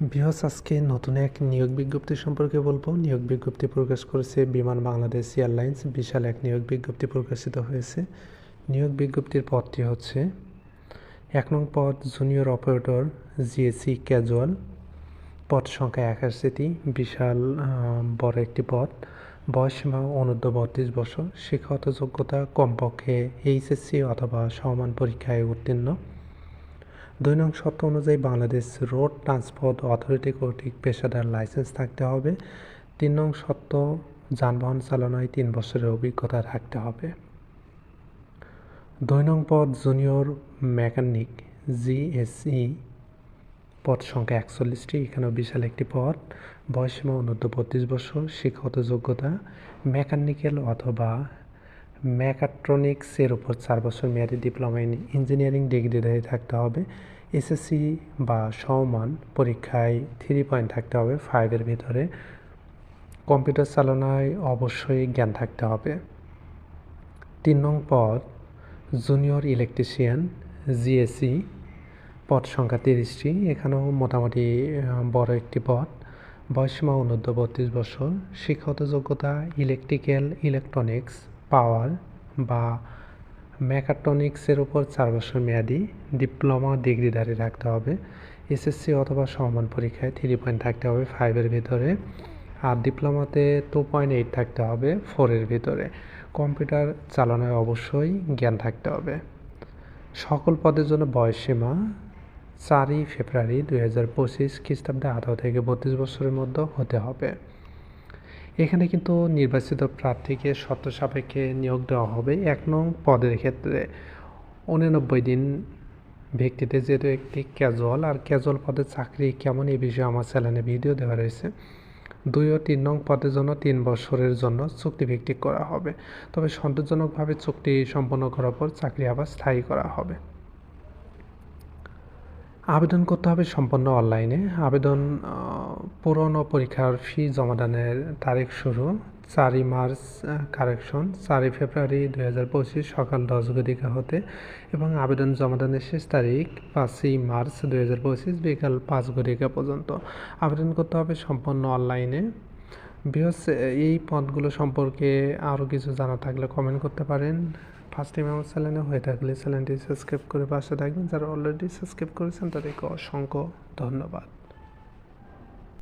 বিহস আজকে নতুন এক নিয়োগ বিজ্ঞপ্তি সম্পর্কে বলব। নিয়োগ বিজ্ঞপ্তি প্রকাশ করেছে বিমান বাংলাদেশ এয়ারলাইন্স, বিশাল এক নিয়োগ বিজ্ঞপ্তি প্রকাশিত হয়েছে। নিয়োগ বিজ্ঞপ্তির পদটি হচ্ছে, এক নং পদ জুনিয়র অপারেটর জিএসি ক্যাজুয়াল, পদ সংখ্যা একাশিটি, বিশাল বড় একটি পদ বয়সীমা অনূর্ধ্ব বত্রিশ বছর, শিক্ষাগত যোগ্যতা কমপক্ষে এইচএসসি অথবা সমান পরীক্ষায় উত্তীর্ণ। দুই নং শর্ত অনুযায়ী বাংলাদেশ রোড ট্রান্সপোর্ট অথরিটি কর্তৃক পেশাদার লাইসেন্স থাকতে হবে। তিন নং শর্ত, যানবাহন চালানোয় তিন বছরের অভিজ্ঞতা থাকতে হবে। দুই নং পদ, জুনিয়র মেকানিক, জিএসই, পদ সংখ্যা একচল্লিশটি, এখানেও বিশাল একটি পদ। বয়সীমা অনূর্ধ্ব বত্রিশ বছর, শিক্ষাগত যোগ্যতা, মেকানিক্যাল অথবা মেকাট্রনিক্সের উপর চার বছর মেয়াদি ডিপ্লোমা ইন ইঞ্জিনিয়ারিং ডিগ্রিধারী থাকতে হবে। এসএসসি বা সমমান পরীক্ষায় থ্রি পয়েন্ট থাকতে হবে ফাইভের ভিতরে। কম্পিউটার চালনায় অবশ্যই জ্ঞান থাকতে হবে। তিন নং পদ জুনিয়র ইলেকট্রিশিয়ান জিএসসি পদ সংখ্যা তিরিশটি। এখানেও মোটামুটি বড় একটি পদ। বয়সীমা অনূর্ধ্ব বত্রিশ বছর। শিক্ষাগত যোগ্যতা ইলেকট্রিক্যাল ইলেকট্রনিক্স পাওয়ার বা মেকাট্রনিক্সের উপর চার বছর মেয়াদি ডিপ্লোমা ডিগ্রিধারী রাখতে হবে। এসএসসি অথবা সমান পরীক্ষায় থ্রি পয়েন্ট থাকতে হবে ফাইভের ভিতরে। আর ডিপ্লোমাতে টু পয়েন্ট এইট থাকতে হবে ফোরের ভিতরে। কম্পিউটার চালানোয় অবশ্যই জ্ঞান থাকতে হবে। সকল পদের জন্য বয়সসীমা চারই ফেব্রুয়ারি দুই হাজার পঁচিশ খ্রিস্টাব্দে আঠারো থেকে বত্রিশ বছরের মধ্যে হতে হবে। এখানে কিন্তু নির্বাচিত প্রার্থীকে শর্ত সাপেক্ষে নিয়োগ দেওয়া হবে এক নং পদের ক্ষেত্রে। উননব্বই দিন ব্যক্তিতে যেহেতু একটি ক্যাজুয়াল, আর ক্যাজুয়াল পদের চাকরি কেমন এই বিষয়ে আমার চ্যানেলে ভিডিও দেওয়া রয়েছে। দুই ও তিন নং পদের জন্য তিন বছরের জন্য চুক্তিভিত্তিক করা হবে। তবে সন্তোষজনকভাবে চুক্তি সম্পন্ন করার পর চাকরি আবার স্থায়ী করা হবে। আবেদন করতে হবে সম্পূর্ণ অনলাইনে। আবেদন ও পরীক্ষার ফি জমাদানের তারিখ শুরু চারই মার্চ কারেকশন চারই ফেব্রুয়ারি দুই হাজার পঁচিশ সকাল দশ ঘটিকা হতে এবং আবেদন জমাদানের শেষ তারিখ পাঁচই মার্চ দুই হাজার পঁচিশ বিকাল পাঁচ ঘটিকা পর্যন্ত। আবেদন করতে হবে সম্পূর্ণ অনলাইনে। বিহস এই পদগুলো সম্পর্কে আরও কিছু জানা থাকলে কমেন্ট করতে পারেন। ফার্স্ট টাইম আমার চ্যানেলে হয়ে থাকলে চ্যানেলটি সাবস্ক্রাইব করে পাশে থাকবেন। যারা অলরেডি সাবস্ক্রাইব করেছেন, তাদেরকে অসংখ্য ধন্যবাদ।